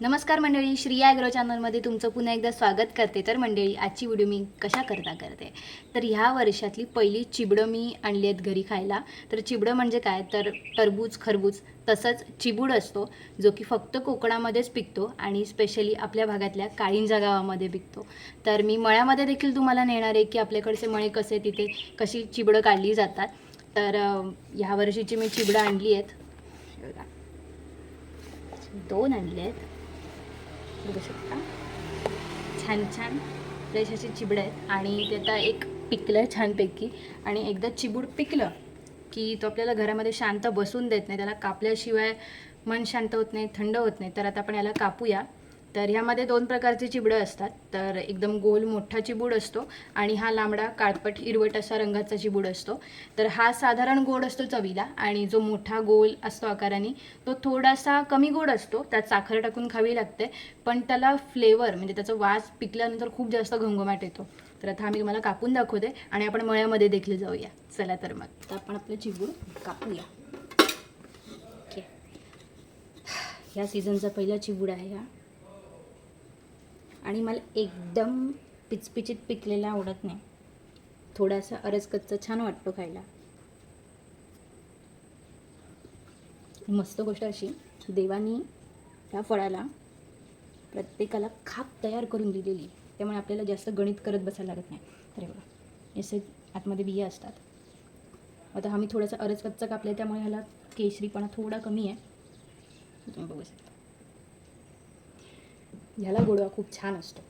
नमस्कार मंडळी श्री ॲग्रो चॅनलमध्ये तुमचं पुन्हा एकदा स्वागत करते. तर मंडळी आजची व्हिडिओ मी कशा करता करते? तर ह्या वर्षातली पहिली चिबडं मी आणली आहेत घरी खायला. तर चिबडं म्हणजे काय? तर टरबूज खरबूज तसंच चिबूड असतो जो की फक्त कोकणामध्येच पिकतो आणि स्पेशली आपल्या भागातल्या काळिंजा गावामध्ये पिकतो. तर मी मळ्यामध्ये देखील तुम्हाला नेणार आहे की आपल्याकडचे मळे कसे तिथे कशी चिबडं काढली जातात. तर ह्या वर्षीची मी चिबडं आणली आहेत. दोन आणले आहेत. बघू शकता. छान छान फ्रेश अशी चिबडं आहेत. आणि ते आता एक पिकलं आहे छानपैकी. आणि एकदा चिबूड पिकलं की तो आपल्याला घरामध्ये शांत बसून देत नाही. त्याला कापल्याशिवाय मन शांत होत नाही थंड होत नाही. तर आता आपण याला कापूया. तर ह्यामध्ये दोन प्रकारचे चिबडं असतात. तर एकदम गोल मोठा चिबूड असतो आणि हा लांबडा काळपट हिरवट असा रंगाचा चिबूड असतो. तर हा साधारण गोड असतो चवीला आणि जो मोठा गोल असतो आकाराने तो थोडासा कमी गोड असतो. त्यात साखर टाकून खावी लागते पण त्याला फ्लेवर म्हणजे त्याचा वास पिकल्यानंतर खूप जास्त घमघमाट येतो. तर आता आम्ही तुम्हाला कापून दाखवते आणि आपण मळ्यामध्ये देखील जाऊया. चला तर मग. तर आपण आपलं चिबूड कापूया. ओके. ह्या सीझनचा पहिला चिबूड आहे हा. आणि मला एकदम पिचपिचीत पिकलेला आवडत नाही. थोडासा अरसकच्चा छान वाटतो खायला. मस्त गोष्ट अशी देवानी त्या फळाला प्रत्येकाला खाप तयार करून दिलेली. त्यामुळे आपल्याला जास्त गणित करत बसायला लागत नाही. तर हे बघा असे आतमध्ये बिया असतात. आता आम्ही थोडासा अरसकच्चा कापला आहे त्यामुळे ह्याला केशरीपणा थोडा कमी आहे. तुम्ही बघू शकता. ह्याला गोडवा खूप छान असतो.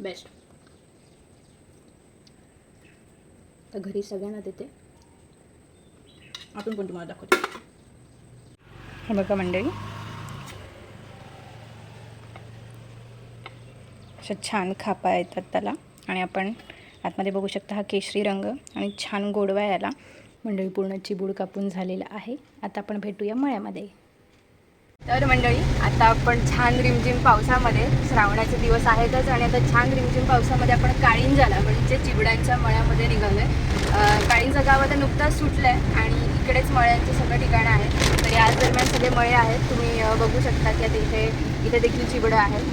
बेस्ट. तर घरी सगळ्यांना देते. आपण पण तुम्हाला दाखवतो. हे बघा मंडळी. अशा छान खापा येतात त्याला. आणि आपण आतमध्ये बघू शकता हा केशरी रंग आणि छान गोडवा याला मंडळी पूर्ण चिबूड कापून झालेला आहे. आता आपण भेटूया मळ्यामध्ये. तर मंडळी आता आपण छान रिमझिम पावसामध्ये श्रावणाचे दिवस आहेतच आणि आता छान रिमझिम पावसामध्ये आपण काळिंजाला म्हणजे चिबड्यांच्या मळ्यामध्ये निघालो आहे काळिंजा गाव आता नुकताच सुटलं आहे आणि इकडेच मळ्यांचे सगळं ठिकाणं आहेत तर याच दरम्यान सगळे मळे आहेत. तुम्ही बघू शकता की आता इथे इथे देखील चिबडं आहेत.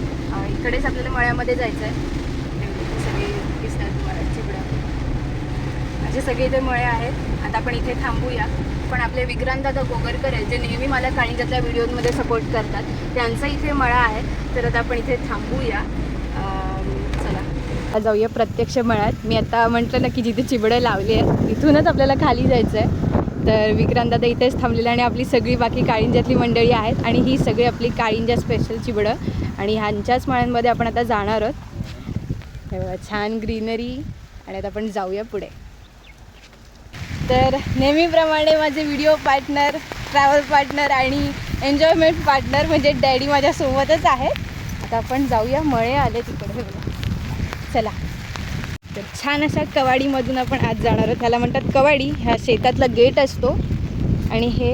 इकडेच आपल्याला मळ्यामध्ये जायचं आहे इथे सगळे दिसतात तुम्हाला चिबडं असे सगळे इथे मळे आहेत आता आपण इथे थांबूया. पण आपले विक्रांतदादा गोगरकर आहेत जे नेहमी मला काळिंजातल्या व्हिडिओमध्ये सपोर्ट करतात. त्यांचा इथे मळा आहे तर आता आपण इथे थांबूया. चला. आता जाऊया प्रत्यक्ष मळ्यात. मी आता म्हटलं ना की जिथे चिबडं लावली आहेत तिथूनच आपल्याला खाली जायचं आहे तर विक्रांतदादा इथेच थांबलेलं आणि आपली सगळी बाकी काळिंजातली मंडळी आहेत आणि ही सगळी आपली काळिंजा स्पेशल चिबडं. आणि ह्यांच्याच मळ्यांमध्ये आपण आता जाणार आहोत. छान ग्रीनरी आणि आता आपण जाऊया पुढे. तर नेहमीप्रमाणे माझे व्हिडिओ पार्टनर ट्रॅव्हल पार्टनर आणि एन्जॉयमेंट पार्टनर म्हणजे डॅडी माझ्यासोबतच आहेत. आता आपण जाऊया मळे आले तिकडे. चला. तर छान अशा कवाडीमधून आपण आज जाणार आहोत. ह्याला म्हणतात कवाडी. ह्या शेतातला गेट असतो. आणि हे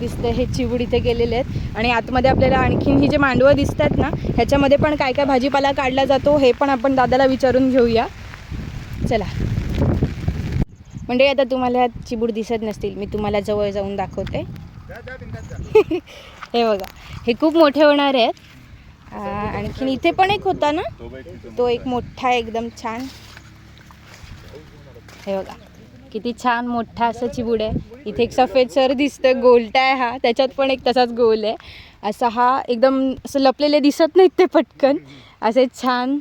दिसतं हे चिवड इथे गेलेले आहेत. आणि आतमध्ये आपल्याला आणखीन ही जे मांडवं दिसतात ना ह्याच्यामध्ये पण काय काय भाजीपाला काढला जातो हे पण आपण दादाला विचारून घेऊया. चला. म्हणजे आता तुम्हाला चिबूड दिसत नसतील मी तुम्हाला जवळ जाऊन दाखवते. हे बघा हे खूप मोठे होणार आहेत. आणखीन इथे पण एक होता ना? तो एक मोठा एकदम छान. हे बघा किती छान मोठा असं चिबूड आहे. इथे एक सफेद सर दिसतं गोलटा आहे हा. त्याच्यात पण एक तसाच गोल आहे. असा हा एकदम असं लपलेले दिसत नाहीत ते पटकन. असे छान.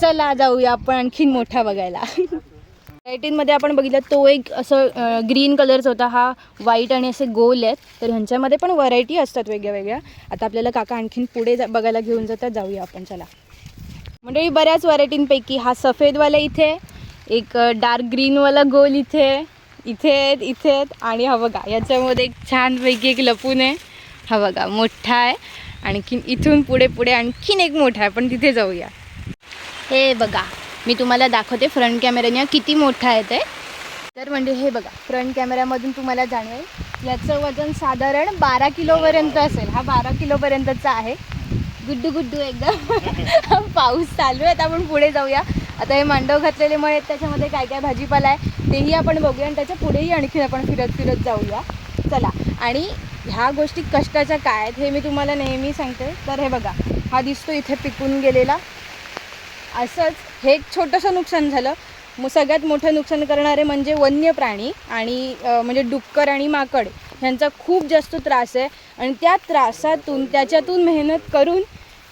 चला जाऊया आपण आणखीन मोठा बघायला. लाईटींमध्ये आपण बघितलं तो एक असं ग्रीन कलरचा होता हा व्हाईट आणि असे गोल आहेत. तर ह्यांच्यामध्ये पण व्हरायटी असतात वेगळ्या वेगळ्या आता आपल्याला काका आणखीन पुढे जा बघायला घेऊन जातात. जाऊया आपण चला. म्हणजे बऱ्याच व्हरायटींपैकी हा सफेदवाला इथे एक डार्क ग्रीनवाला गोल इथे. इथे आहेत इथे आहेत आणि हा बघा याच्यामध्ये एक छानपैकी एक लपून आहे. हा बघा मोठा आहे. आणखीन इथून पुढे पुढे आणखीन एक मोठा आहे पण तिथे जाऊया. हे बघा मी तुम्हाला दाखवते फ्रंट कॅमेऱ्याने किती मोठा आहे ते. तर म्हणजे हे बघा फ्रंट कॅमेऱ्यामधून तुम्हाला जाणवेल याचं वजन साधारण बारा किलोपर्यंत असेल. हा बारा किलोपर्यंतचा आहे. गुड्डू गुड्डू एकदम पाऊस चालू आहे आता आपण पुढे जाऊया. आता हे मांडव घातलेले मळे आहेत त्याच्यामध्ये काय काय भाजीपाला आहे तेही आपण बघूया आणि त्याच्या पुढेही आणखी आपण फिरत फिरत जाऊया. चला आणि ह्या गोष्टी कष्टाच्या काय आहेत हे मी तुम्हाला नेहमी सांगते. तर हे बघा हा दिसतो इथे पिकून गेलेला. असंच हे एक छोटंसं नुकसान झालं. मग सगळ्यात मोठं नुकसान करणारे म्हणजे वन्य प्राणी आणि म्हणजे डुक्कर आणि माकड ह्यांचा खूप जास्त त्रास आहे. आणि त्या त्रासातून त्याच्यातून मेहनत करून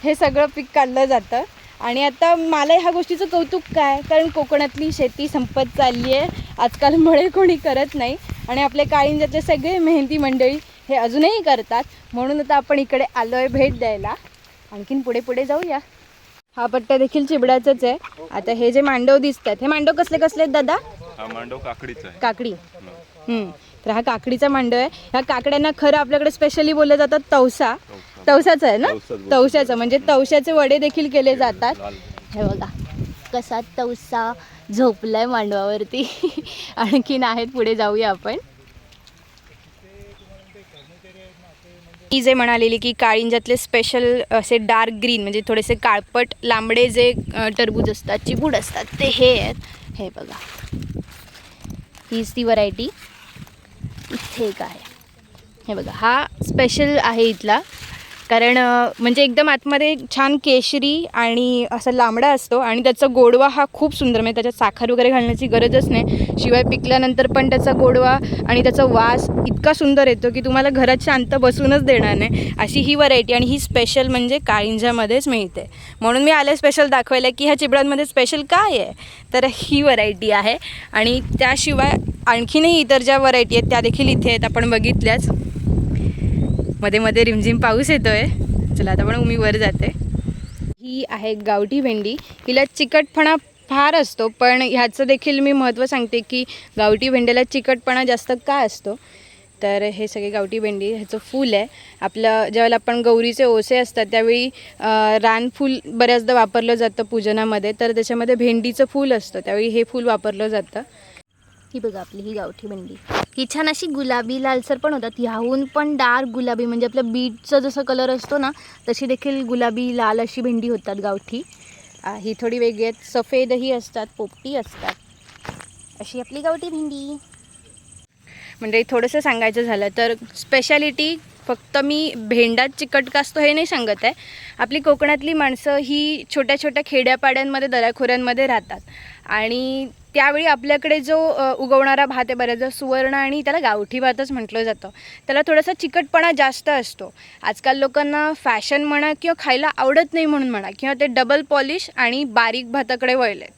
हे सगळं पीक काढलं जातं. आणि आता मला ह्या गोष्टीचं कौतुक काय? कारण कोकणातली शेती संपत चालली आहे. आजकाल मळे कोणी करत नाही. आणि आपले काळिंजातले सगळे मेहनती मंडळी हे अजूनही करतात. म्हणून आता आपण इकडे आलो आहे भेट द्यायला. आणखीन पुढे पुढे जाऊया. हा पट्टा देखील चिबडाचाच आहे. आता हे जे मांडव दिसतात हे मांडव कसले कसले आहेत दादा? हा मांडव काकडीचा काकडी. हम्म. तर हा काकडीचा मांडव आहे. ह्या काकड्यांना खरं आपल्याकडे स्पेशली बोललं जातात तवसा. तवसा. तवसाचं आहे ना. तवशाचं म्हणजे तवशाचे वडे देखील केले जातात. हे बघा. कसा तवसा. झोपलाय मांडवावरती. आणखीन आहेत पुढे जाऊया आपण. ती जे म्हणालेली की काळिंजातले स्पेशल असे डार्क ग्रीन म्हणजे थोडेसे काळपट लांबडे जे टरबूज असतात चिबूड असतात ते हे आहेत. हे बघा. हीच ती व्हरायटी इथे एक आहे. हे बघा हा स्पेशल आहे इथला. कारण म्हणजे एकदम आतमध्ये छान केशरी आणि असा लांबडा असतो आणि त्याचा गोडवा हा खूप सुंदर म्हणजे त्याच्यात साखर वगैरे घालण्याची गरजच नाही. शिवाय पिकल्यानंतर पण त्याचा गोडवा आणि त्याचा वास इतका सुंदर येतो की तुम्हाला घरात शांत बसूनच देणार नाही. अशी ही व्हरायटी आणि ही स्पेशल म्हणजे काळिंजामध्येच मिळते. म्हणून मी आले स्पेशल दाखवायला की ह्या चिबडांमध्ये स्पेशल काय आहे? तर ही व्हरायटी आहे आणि त्याशिवाय आणखीनही इतर ज्या व्हरायटी आहेत त्या देखील इथे आहेत आपण बघितल्याच. मध्ये मध्ये रिमझिम पाऊस येतोय. चला आता पण मी वर जाते. ही आहे गावठी भेंडी. हिला चिकटपणा फार असतो पण ह्याचं देखील मी महत्त्व सांगते की गावठी भेंडीला चिकटपणा जास्त का असतो? तर हे सगळे गावठी भेंडी ह्याचं फूल आहे. आपलं ज्यावेळेला आपण गौरीचे ओसे असतात त्यावेळी रानफूल बऱ्याचदा वापरलं जातं पूजनामध्ये. तर त्याच्यामध्ये भेंडीचं फूल असतं त्यावेळी हे फूल वापरलं जातं. ही बघा आपली ही गावठी भेंडी. ही छान अशी गुलाबी लालसर पण होतात. ह्याहून पण डार्क गुलाबी म्हणजे आपल्या बीटचा जसा कलर असतो ना तशी देखील गुलाबी लाल अशी भेंडी होतात गावठी. ही थोडी वेगळी आहेत. सफेदही असतात पोपटी असतात. अशी आपली गावठी भेंडी. म्हणजे थोडंसं सांगायचं झालं तर स्पेशालिटी फक्त मी भेंडात चिकट कासतो हे नाही सांगत आहे. आपली कोकणातली माणसं ही छोट्या छोट्या खेड्यापाड्यांमध्ये दऱ्याखोऱ्यांमध्ये राहतात. आणि त्यावेळी आपल्याकडे जो उगवणारा भात आहे बऱ्याचदा सुवर्ण आणि त्याला गावठी भातच म्हटलं जातं. त्याला थोडासा चिकटपणा जास्त असतो. आजकाल लोकांना फॅशन म्हणा किंवा खायला आवडत नाही म्हणून म्हणा किंवा ते डबल पॉलिश आणि बारीक भाताकडे वळलेत.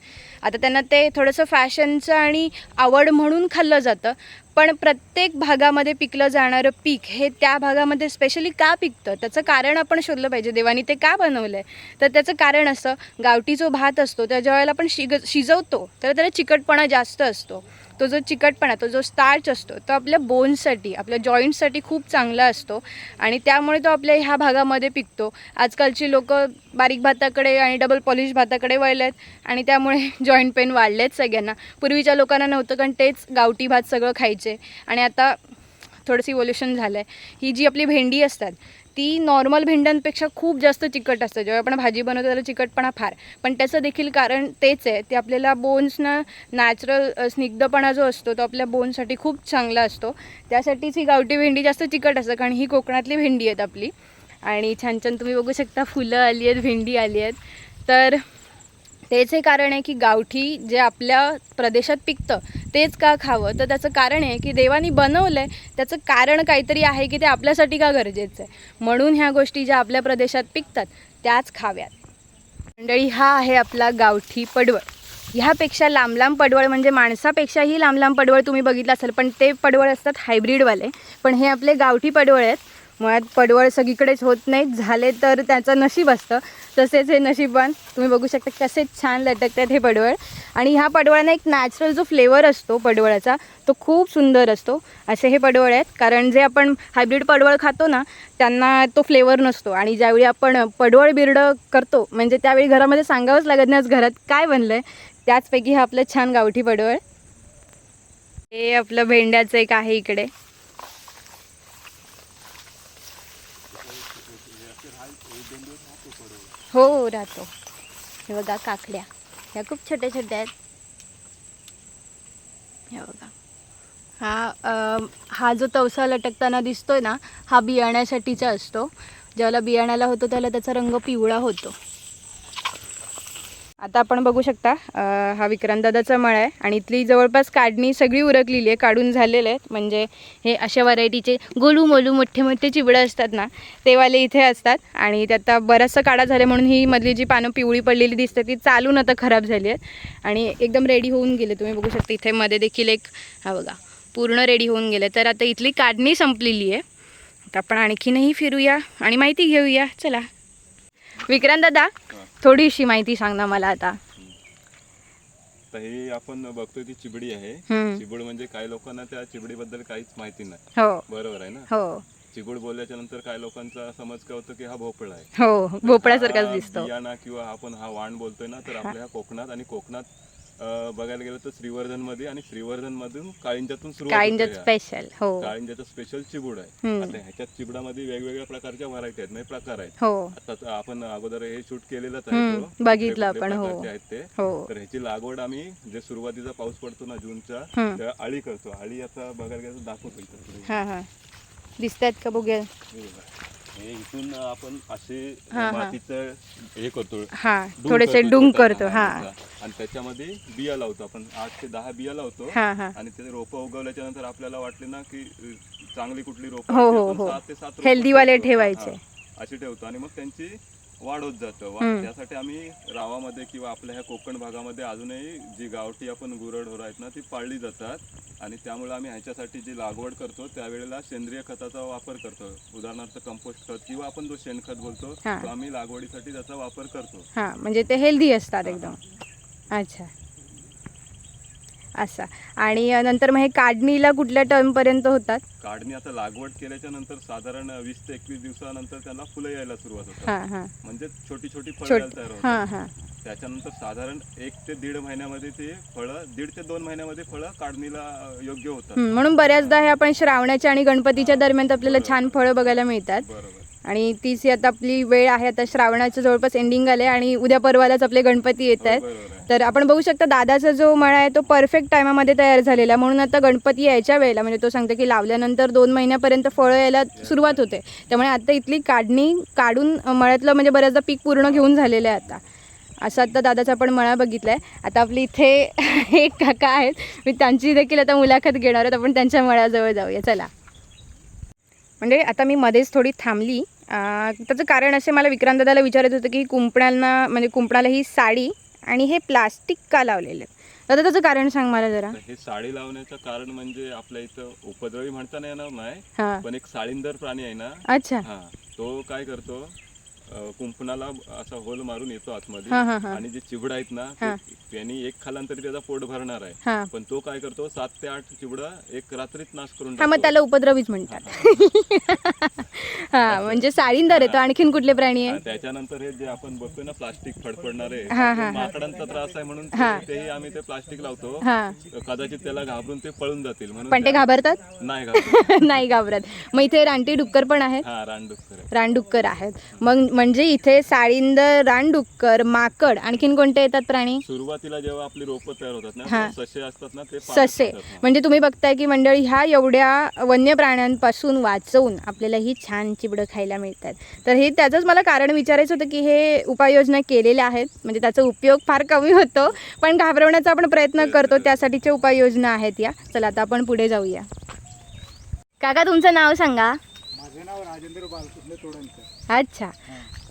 आता त्यांना ते थोडंसं फॅशनचं आणि आवड म्हणून खाल्लं जातं पण प्रत्येक भागामध्ये पिकलं जाणारं पीक हे त्या भागामध्ये स्पेशली का पिकतं? त्याचं कारण आपण शोधलं पाहिजे. देवानी ते का बनवलं आहे तर त्याचं कारण असं गावठी जो भात असतो त्या ज्यावेळेला आपण शिग शिजवतो तर त्याला चिकटपणा जास्त असतो. तो जो चिकटपणा तो जो स्टार्च असतो तो आपल्या बोन्ससाठी आपल्या जॉईंटसाठी खूप चांगला असतो. आणि त्यामुळे तो आपल्या ह्या भागामध्ये पिकतो. आजकालची लोक बारीक भाताकडे आणि डबल पॉलिश भाताकडे वळले आहेत आणि त्यामुळे जॉईंट पेन वाढले आहेत सगळ्यांना. पूर्वीच्या लोकांना नव्हतं कारण तेच गावठी भात सगळं खायचे. आणि आता थोडंसं इव्होल्युशन झालं आहे ही जी आपली भेंडी असतात ती नॉर्मल भेंड्यांपेक्षा खूप जास्त चिकट असतं. जेव्हा आपण भाजी बनवतो त्याला चिकटपणा फार. पण त्याचं देखील कारण तेच आहे. ते आपल्याला बोन्सना नॅचरल स्निग्धपणा जो असतो तो आपल्या बोनसाठी खूप चांगला असतो. त्यासाठीच ही गावठी भेंडी जास्त चिकट असतं कारण ही कोकणातली भेंडी आहेत आपली. आणि छान छान तुम्ही बघू शकता फुलं आली आहेत भेंडी आली आहेत. तर तेच हे कारण आहे की गावठी जे आपल्या प्रदेशात पिकतं तेच का खावं? तर त्याचं कारण आहे की देवानी बनवलं आहे त्याचं कारण काहीतरी आहे की ते आपल्यासाठी का गरजेचं आहे? म्हणून ह्या गोष्टी ज्या आपल्या प्रदेशात पिकतात त्याच खाव्यात. मंडळी हा आहे आपला गावठी पडवळ. ह्यापेक्षा लांब लांब पडवळ म्हणजे माणसापेक्षाही लांब लांब पडवळ तुम्ही बघितलं असेल पण ते पडवळ असतात हायब्रिडवाले पण हे आपले गावठी पडवळ आहेत. मुळात पडवळ सगळीकडेच होत नाहीत झाले तर त्याचं नशीब असतं. तसेच हे नशीबवान तुम्ही बघू शकता कसे छान लटकतात हे पडवळ. आणि ह्या पडवळांना एक नॅचरल जो फ्लेवर असतो पडवळाचा तो खूप सुंदर असतो. असे हे पडवळ आहेत. कारण जे आपण हायब्रिड पडवळ खातो ना त्यांना तो फ्लेवर नसतो. आणि ज्यावेळी आपण पडवळ बिरडं करतो म्हणजे त्यावेळी घरामध्ये सांगावंच लागत नाही आज घरात काय बनलं आहे त्याचपैकी हा आपलं छान गावठी पडवळ. हे आपलं भेंड्याचं एक आहे इकडे. हो राहतो. हे बघा काकड्या. ह्या खूप छोट्या छोट्या आहेत. हे बघा. हा हा जो तवसा लटकताना दिसतोय ना हा बियाण्यासाठीचा असतो. ज्याला बियाण्याला होतो त्याला त्याचा रंग पिवळा होतो. आता आपण बघू शकता हा विक्रांतदादाचा मळा आहे आणि इथली जवळपास काढणी सगळी उरकलेली आहे काढून झालेले आहेत. म्हणजे हे अशा व्हरायटीचे गोलू मोलू मोठे मोठे चिबडं असतात ना ते वाले इथे असतात. आणि त्यात बराचसा काढा झाला म्हणून ही मधली जी पानं पिवळी पडलेली दिसते ती चालून आता खराब झाली आहेत. आणि एकदम रेडी होऊन गेले तुम्ही बघू शकता इथे मध्ये देखील एक हा बघा पूर्ण रेडी होऊन गेले. तर आता इथली काढणी संपलेली आहे. आता आपण आणखीनही फिरूया आणि माहिती घेऊया. चला. विक्रांत दादा थोडीशी माहिती सांग ना मला आता. तर हे आपण बघतोय ती चिबडी आहे. हम्म. चिबूड म्हणजे काही लोकांना त्या चिबडीबद्दल काहीच माहिती नाही. हो. बरोबर आहे ना? हो. चिबूड बोलल्याच्या नंतर काही लोकांचा समज काय होतो की हा भोपळा आहे. हो भोपळ्यासारखाच हा दिसतो. बियाणा किंवा आपण हा वाण बोलतोय ना तर आपल्या ह्या कोकणात आणि कोकणात बघायला गेलं तर श्रीवर्धनमध्ये आणि श्रीवर्धन मधून काळिंजातून सुरुवात काळिंजात होते ह्या. स्पेशल हो काळिंजाचं स्पेशल चिबूड आहे हम्म. आता ह्याच्यात चिबडामध्ये वेगवेगळ्या प्रकारच्या व्हरायटी आहेत म्हणजे प्रकार आहेत हो आता आपण अगोदर हे शूट केलेलंच हम्म, आहे तो. बघितलं कुठले आपण, हो. प्रकारचे आहेत ते हो तर ह्याची लागवड आम्ही जे सुरुवातीचा पाऊस पडतो ना जूनचा हम्म. आळी करतो आळी आता बघायला गेलं तर दाखवतो इथं पुढे. हां हां दिसत आहेत का बघूया हे बघा. हे इथून आपण असे हा, हा. मातीचं हे करतो हां डुंग थोडेसे करतो डुंग छोटा. करतो हा, छोटा. आणि त्याच्यामध्ये बिया लावतो आपण आठ ते दहा बिया लावतो हां हां आणि ते रोपं उगवल्याच्या नंतर आपल्याला वाटले ना की अ, चांगली कुठली रोपं हो, हो, हो. सात ते सात रोपं Healthy वाले ठेवतो. ठेवायचे. अशी ठेवतो आणि मग त्यांची वाढ होत जातं. वा-. त्यासाठी आम्ही रावामध्ये किंवा आपल्या ह्या कोकण भागामध्ये अजूनही जी गावठी आपण गुरढोरं आहेत ना ती पाळली जातात. आणि त्यामुळे आम्ही ह्याच्यासाठी जी लागवड करतो त्यावेळेला सेंद्रिय खताचा वापर करतो. उदाहरणार्थ कंपोस्ट खत किंवा आपण जो शेणखत बोलतो हा. तो आम्ही लागवडीसाठी त्याचा वापर करतो. हां म्हणजे ते हेल्दी असतात एकदम. अच्छा. असा. आणि नंतर मग हे काढणीला कुठल्या टर्मपर्यंत होतात? काढणी आता लागवड केल्याच्यानंतर साधारण वीस ते एकवीस दिवसानंतर त्याला फुलं यायला सुरुवात होतात. हां हां. म्हणजे छोटी छोटी फळं यायला तयार होतात. हां हां. त्याच्यानंतर साधारण एक ते दीड महिन्यामध्ये ते फळं दीड ते दोन महिन्यामध्ये फळं काढणीला अं, योग्य होतात. हं, म्हणून बऱ्याचदा हे आपण श्रावणाच्या आणि गणपतीच्या दरम्यान आपल्याला छान फळं बघायला मिळतात. बरोबर. आणि तीच ही आता आपली वेळ आहे. आता श्रावणाचं जवळपास एंडिंग आले आणि उद्या परवालाच आपले गणपती येत आहेत. तर आपण बघू शकता दादाचा जो मळा आहे तो परफेक्ट टायमामध्ये तयार झालेला आहे. म्हणून आता गणपती यायच्या वेळेला म्हणजे तो सांगतो की लावल्यानंतर दोन महिन्यापर्यंत फळं यायला सुरुवात होते. त्यामुळे आता इथली काढणी काढून मळ्यातलं म्हणजे बऱ्याचदा पीक पूर्ण घेऊन झालेलं आहे आता. असं आता दादाचा आपण मळा बघितला आहे आता आपली इथे एक काका आहेत. मी त्यांची देखील आता मुलाखत घेणार आहोत. आपण त्यांच्या मळ्याजवळ जाऊया. चला. म्हणजे आता मी मध्येच थोडी थांबली. त्याचं कारण असे मला विक्रांतदादाला विचारायचं होतं की कुंपणांना म्हणजे कुंपणाला ही साडी आणि हे प्लास्टिक का लावलेलं दादा त्याचं कारण सांग मला जरा. हे साडी लावण्याचं कारण म्हणजे आपल्या इथं उपद्रवी म्हणता नाही येणार नाही पण एक साळींदर प्राणी आहे ना? अच्छा. हा तो काय करतो? कुंपणाला असा होल मारून येतो आतमध्ये हां हां आणि जे चिबड आहेत ना. ते- त्यांनी एक खाल्ला तरी त्याचा पोट भरणार आहे. पण तो काय करतो सात ते आठ चिबडा एक रात्रीत नाश करून हा मग टाकतो. त्याला उपद्रवीच म्हणतात. हा म्हणजे साडींदार येतो आणखीन कुठले प्राणी आहे? त्याच्यानंतर हे जे आपण बघतोय ना प्लास्टिक फडफडणारे हा, हा, हा. माकडांचा त्रास आहे म्हणून हा. ते- तेही आम्ही ते प्लास्टिक लावतो. हा. कदाचित त्याला घाबरून ते पळून जातील म्हणून पण ते त्या- घाबरतात? नाही घाबरत. नाही घाबरत. मग इथे रानटी डुक्कर पण आहेत? हा रानडुक्कर आहे. रानडुक्कर आहेत. मग म्हणजे इथे साळींदर रानडुक्कर माकड आणखीन कोणते येतात प्राणी? सुरुवातीला जेव्हा आपली रोपं तयार होतात ना हा. तेव्हा ससे असतात ना ते पाण्यात ससे. हा. म्हणजे तुम्ही बघताय की मंडळी ह्या एवढ्या वन्य प्राण्यांपासून वाचवून आपल्याला ही छान चिबडं खायला मिळतात. तर हे त्याचंच मला कारण विचारायचं होतं की हे उपाययोजना केलेल्या आहेत म्हणजे त्याचा उपयोग फार कमी होतो पण घाबरवण्याचा आपण प्रयत्न करतो त्यासाठीच्या उपाययोजना आहेत या. चला आता आपण पुढे जाऊया. काका तुमचं नाव सांगा. माझं नाव राजेंद्र बालकृष्ण तोडणकर. अच्छा.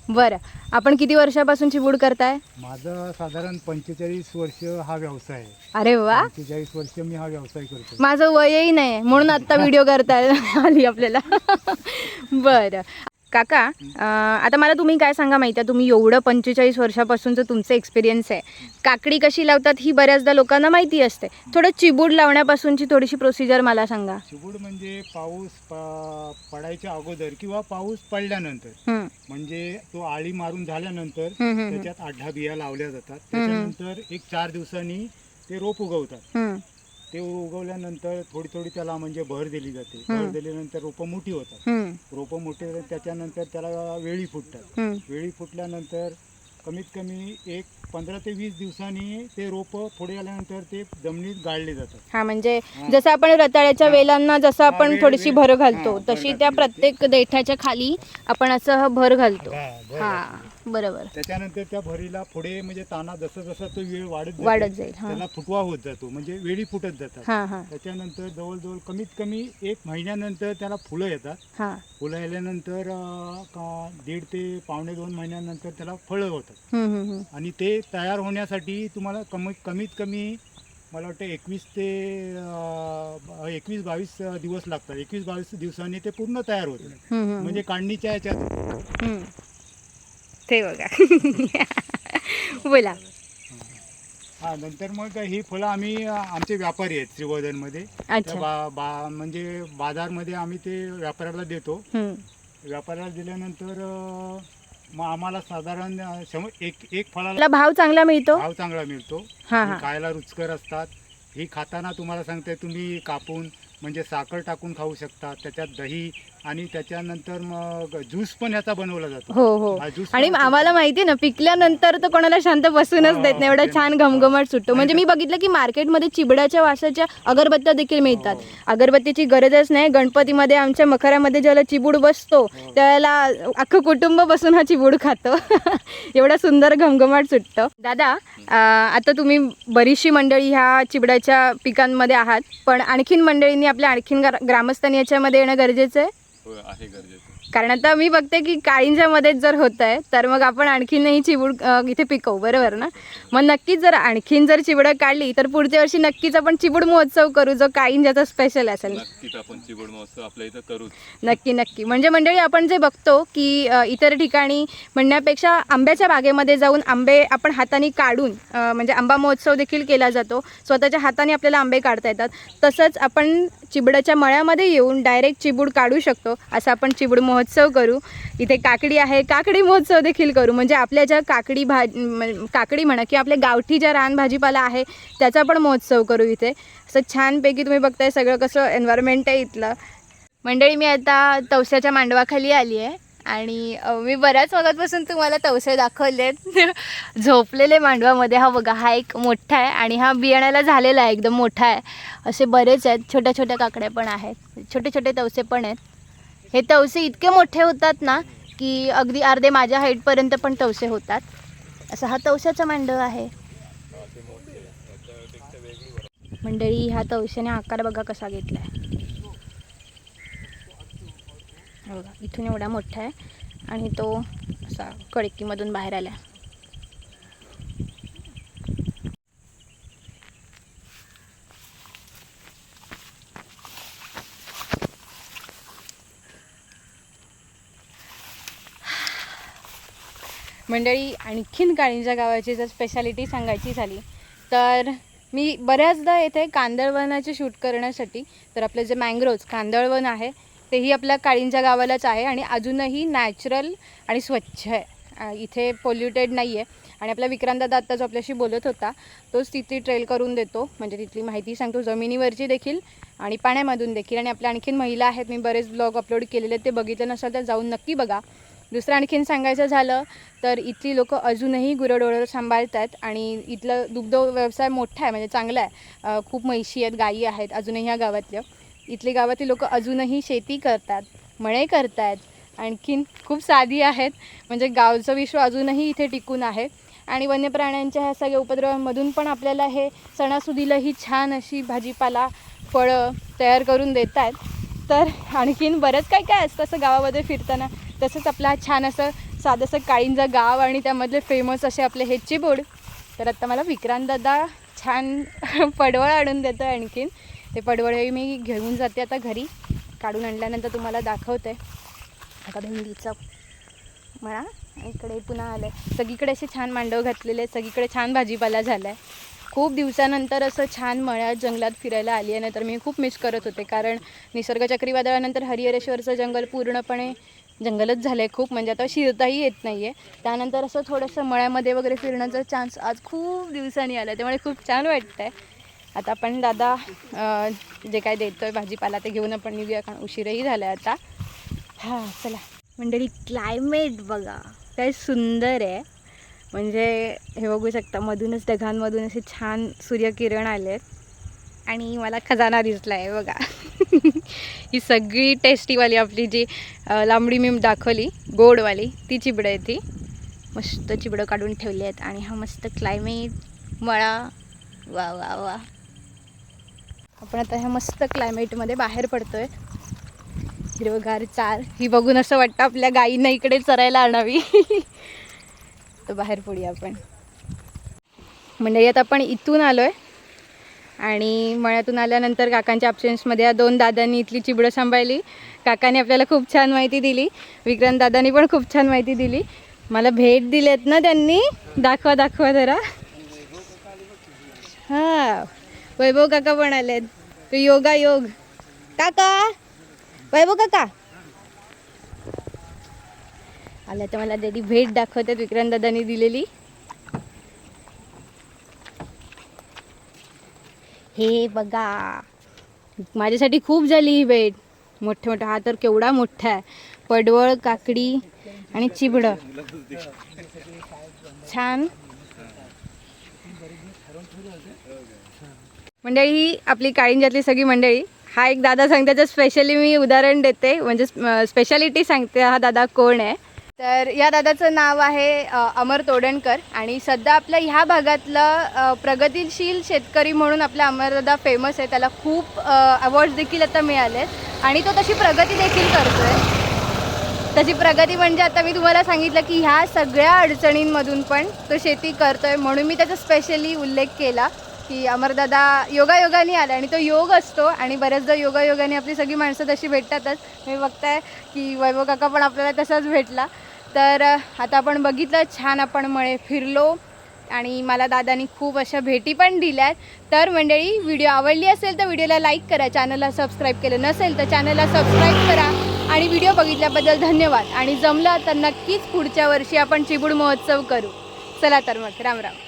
बरं. आपण किती वर्षापासून चिबूड करताय? माझं साधारण पंचेचाळीस वर्ष हा व्यवसाय आहे. अरे वा. पंचेचाळीस वर्ष मी हा व्यवसाय करतो. माझं वयही नाही म्हणून आत्ता व्हिडिओ करता आली आपल्याला. बरं. काका आता मला तुम्ही काय सांगा माहिती आहे तुम्ही एवढं पंचेचाळीस वर्षापासूनचं तुमचं एक्सपिरियन्स आहे. काकडी कशी लावतात ही बऱ्याचदा लोकांना माहिती असते. थोडं चिबूड लावण्यापासूनची थोडीशी प्रोसिजर मला सांगा. चिबूड म्हणजे पाऊस प- पडायच्या अगोदर किंवा पाऊस पडल्यानंतर. हं, म्हणजे तो आळी मारून झाल्यानंतर हं, हं, हं, त्याच्यात आठ दहा बिया लावल्या जातात. त्याच्यानंतर एक चार दिवसांनी ते रोप उगवतात. हं, ते उगवल्यानंतर थोडी थोडी त्याला म्हणजे भर दिली जाते भर. दिल्यानंतर रोपं मोठी होतात रोपं मोठी होतात त्याच्यानंतर त्याला वेळी फुटतात वेळी फुटल्यानंतर कमीत कमी एक पंधरा ते वीस दिवसांनी ते रोपं पुढे आल्यानंतर ते जमिनीत गाळले जातात हा म्हणजे. जसं आपण रताळ्याच्या. वेलांना जसं आपण थोडीशी भर घालतो तशी त्या. प्रत्येक देठाच्या खाली आपण असं भर घालतो. हा बरोबर. त्याच्यानंतर त्या भरीला पुढे म्हणजे ताना जसं जसं तो वेळ वाढत वाढत जाईल, हा. त्याला फुटवा होत जातो म्हणजे वेळी फुटत जातात. हा हा. त्याच्यानंतर जवळजवळ कमीत कमी एक महिन्यानंतर त्याला फुलं येतात. हा. फुलं आल्यानंतर अं, का दीड ते पावणे दोन महिन्यानंतर त्याला फळं होतात. हम्म, हम्म, हम्म. आणि ते तयार होण्यासाठी तुम्हाला कमी कमीत कमी मला वाटतं एकवीस ते एकवीस बावीस दिवस लागतात. एकवीस बावीस दिवसांनी ते पूर्ण तयार होतं हम्म, हम्म, म्हणजे काढणीच्या ह्याच्यात हम्म. ते बघा. बोला. हा नंतर मग ही फळं आम्ही आमचे व्यापारी आहेत श्रीवर्धनमध्ये. बा बा म्हणजे बाजारमध्ये आम्ही ते व्यापाऱ्याला देतो. हम्म. व्यापाऱ्याला दिल्यानंतर मग आम्हाला साधारण एक एक फळाला भाव चांगला मिळतो? भाव चांगला मिळतो. खायला रुचकर असतात. ही खाताना तुम्हाला सांगते तुम्ही कापून म्हणजे साखर टाकून खाऊ शकता. त्याच्यात दही आणि त्याच्यानंतर मग ज्यूस पण ह्याचा बनवला जातो. हो हो. हा, ज्यूस आणि पण आम्हाला माहिती ना पिकल्यानंतर तर कोणाला शांत बसूनच हो, देत नाही एवढा छान नाही. घमघमाट सुटतो. म्हणजे मी बघितलं की मार्केटमध्ये चिबड्याच्या वासाच्या अगरबत्त्या देखील मिळतात. हो. अगरबत्तीची गरजच नाही. गणपतीमध्ये आमच्या मखरामध्ये ज्याला चिबूड बसतो हो. त्यावेळेला अख्खं कुटुंब बसून हा चिबूड खातो. एवढा सुंदर घमघमाट सुटतो. दादा अं, आता तुम्ही बरीचशी मंडळी ह्या चिबड्याच्या पिकांमध्ये आहात. पण आणखीन मंडळींनी आपल्या आणखीन ग्रा- ग्रामस्थांनी याच्यामध्ये येणं गरजेचं आहे? आहे गरजेचं. कारण आता मी बघते की काळींच्यामध्ये जर होत आहे तर मग आपण आणखीनही चिबूड इथे पिकवू बरोबर ना? मग नक्कीच जर आणखीन जर चिबडं काढली तर पुढच्या वर्षी नक्कीच आपण चिबूड महोत्सव करू जो काळींजाचा स्पेशल असेल नक्कीच आपण चिबड महोत्सव आपल्या इथं करूच. नक्की नक्की. म्हणजे मंडळी आपण जे बघतो की अ, इतर ठिकाणी म्हणण्यापेक्षा आंब्याच्या बागेमध्ये जाऊन आंबे आपण हाताने काढून अ, म्हणजे आंबा महोत्सव देखील केला जातो. स्वतःच्या हाताने आपल्याला आंबे काढता येतात. तसंच आपण चिबडाच्या मळ्यामध्ये येऊन डायरेक्ट चिबूड काढू शकतो. असं आपण चिबूड महोत्सव करू. इथे काकडी आहे. काकडी महोत्सव देखील करू. म्हणजे आपल्या ज्या काकडी भाज काकडी म्हणा किंवा आपल्या गावठी ज्या रान भाजीपाला आहे त्याचा पण महोत्सव करू इथे. असं छानपैकी तुम्ही बघताय सगळं कसं एन्व्हायरमेंट आहे इथलं. मंडळी मी आता तवस्याच्या मांडवाखाली आली आहे आणि मी बऱ्याच मगातपासून तुम्हाला तवसे दाखवलेत. झोपलेले मांडवामध्ये हा बघा हा एक मोठा आहे आणि हा बियाण्याला झालेला आहे एकदम मोठा आहे. असे बरेच आहेत छोट्या छोट्या काकड्या पण आहेत छोटे छोटे तवसे पण आहेत. हे तवसे इतके मोठे होतात ना की अगदी अर्धे माझ्या हाईटपर्यंत पण तवसे होतात. असा हा तवशाचा मांडव आहे. मंडळी ह्या तवशेने आकार बघा कसा घेतला आहे बघा इथून एवढा मोठा आहे आणि तो असा कडकीमधून बाहेर आला. मंडळी आणखीन काळींच्या गावाची जर स्पेशालिटी सांगायची झाली तर मी बऱ्याचदा येथे कांदळवनाचे शूट करण्यासाठी तर आपले जे मँग्रोव्ज कांदळवन आहे तेही आपल्या काळींच्या गावालाच आहे आणि अजूनही नॅचरल आणि स्वच्छ आहे. इथे पोल्युटेड नाही आहे आणि आपला विक्रांतदा आत्ता जो आपल्याशी बोलत होता. तोच तिथली ट्रेल करून देतो. म्हणजे तिथली माहिती सांगतो. जमिनीवरची देखील आणि पाण्यामधून देखील. आणि आपल्या आणखीन महिला आहेत. मी बरेच ब्लॉग अपलोड केलेले ते बघितलं नसेल तर जाऊन नक्की बघा. दुसरं आणखीन सांगायचं झालं तर इथली लोक अजूनही गुरंढोरं सांभाळतात आणि इथलं दुग्ध व्यवसाय मोठा आहे. म्हणजे चांगला आहे. खूप म्हैशी आहेत गायी आहेत. अजूनही या गावातल्या. इथली गावातील लोक अजूनही शेती करतात मळे करतात आणखीन खूप साधी आहेत. म्हणजे गावचं विश्व अजूनही इथे टिकून आहे. आणि वन्य प्राण्यांच्या ह्या सगळ्या उपद्रवांमधून पण आपल्याला हे सणासुदीलाही छान अशी भाजीपाला फळं तयार करून देत आहेत तर आणखीन बरंच काय काय असतं असं गावामध्ये फिरताना. तसंच आपला छान असं साधंसं काळींचं गाव आणि त्यामधले फेमस असे आपले हे चिबोड. तर आत्ता मला विक्रांत दादा छान पडवळ आणून देतो आहे आणखीन. ते पडवळही मी घेऊन जाते आता घरी. काढून आणल्यानंतर तुम्हाला दाखवते. आता भेंडीचं म्हणा इकडे पुन्हा आलं आहे सगळीकडे असे छान मांडव घातलेले सगळीकडे छान भाजीपाला झाला आहे खूप दिवसानंतर असं छान मळ्यात जंगलात फिरायला आली आहे. नाहीतर मी खूप मिस करत होते. कारण निसर्ग चक्रीवादळानंतर हरिहरेश्वरचं जंगल पूर्णपणे जंगलच झालं आहे खूप. म्हणजे आता शिरताही येत नाही आहे त्यानंतर असं थोडंसं मळ्यामध्ये वगैरे फिरण्याचा चान्स आज खूप दिवसांनी आला आहे त्यामुळे खूप छान वाटतं आहे आता आपण दादा जे काय देतो आहे भाजीपाला ते घेऊन आपण निघूया कारण उशीरही झाला आहे आता. हां चला. मंडळी क्लायमेट बघा. काय सुंदर आहे. म्हणजे हे बघू शकता मधूनच ढगांमधून असे छान सूर्यकिरण आले. आहेत आणि मला खजाना दिसला आहे बघा. ही सगळी टेस्टीवाली आपली जी लांबडी मी दाखवली गोडवाली ती चिबडं आहे ती. मस्त चिबडं काढून ठेवली आहेत. आणि हा मस्त क्लायमेट मळा. वा वा वा. आपण आता ह्या मस्त क्लायमेटमध्ये बाहेर पडतोय. हिरवगार चार. ही बघून असं वाटतं आपल्या गाईंना इकडे चरायला आणावी. तर बाहेर पडूया आपण. म्हणजे आता आपण इथून आलो आहे आणि मळ्यातून आल्यानंतर काकांच्या ॲब्सेन्समध्ये या दोन दादांनी इथली चिबडं सांभाळली. काकाने आपल्याला खूप छान माहिती दिली. विक्रांत दादांनी पण खूप छान माहिती दिली. मला भेट दिलेत ना त्यांनी? दाखवा दाखवा जरा. हां. वैभव काका पण आलेत ते योगा योग. काका? वैभव काका? आल्या तर मला त्याची भेट दाखवतात विक्रांत दादांनी दिलेली. हे बघा माझ्यासाठी खूप झाली ही भेट. मोठे मोठा हा तर केवढा मोठा आहे. पडवळ काकडी आणि चिबडं. छान. मंडळी ही आपली काळिंजातली सगळी मंडळी. हा एक दादा सांगते त्याचं स्पेशली मी उदाहरण देते म्हणजे स्पेशालिटी सांगते हा दादा कोण आहे? तर या दादाचं नाव आहे अमर तोडणकर आणि सध्या आपल्या ह्या भागातलं प्रगतीशील शेतकरी म्हणून आपला अमरदादा फेमस आहे. त्याला खूप अवॉर्ड्स देखील आता मिळाले आहेत आणि तो तशी प्रगती देखील आहे त्याची प्रगती म्हणजे आता मी तुम्हाला सांगितलं की ह्या सगळ्या अडचणींमधून पण तो शेती करतो आहे म्हणून मी त्याचा स्पेशली उल्लेख केला. की अमरदादा योगायोगाने आला आणि तो योग असतो आणि बऱ्याचदा योगायोगाने आपली सगळी माणसं तशी भेटतातच. मी बघताय की वैभव काका पण आपल्याला तसाच भेटला. तर आता आपण बघितलं छान आपण मळे फिरलो आणि मला दादानी खूप अशा भेटी पण दिल्यात. तर मंडळी व्हिडिओ आवडली असेल तर व्हिडिओला लाईक करा चॅनलला सबस्क्राईब केलं नसेल तर चॅनलला सबस्क्राईब करा आणि व्हिडिओ बघितल्याबद्दल धन्यवाद. आणि जमलं तर नक्कीच पुढच्या वर्षी आपण चिबूड महोत्सव करू. चला तर मग राम राम.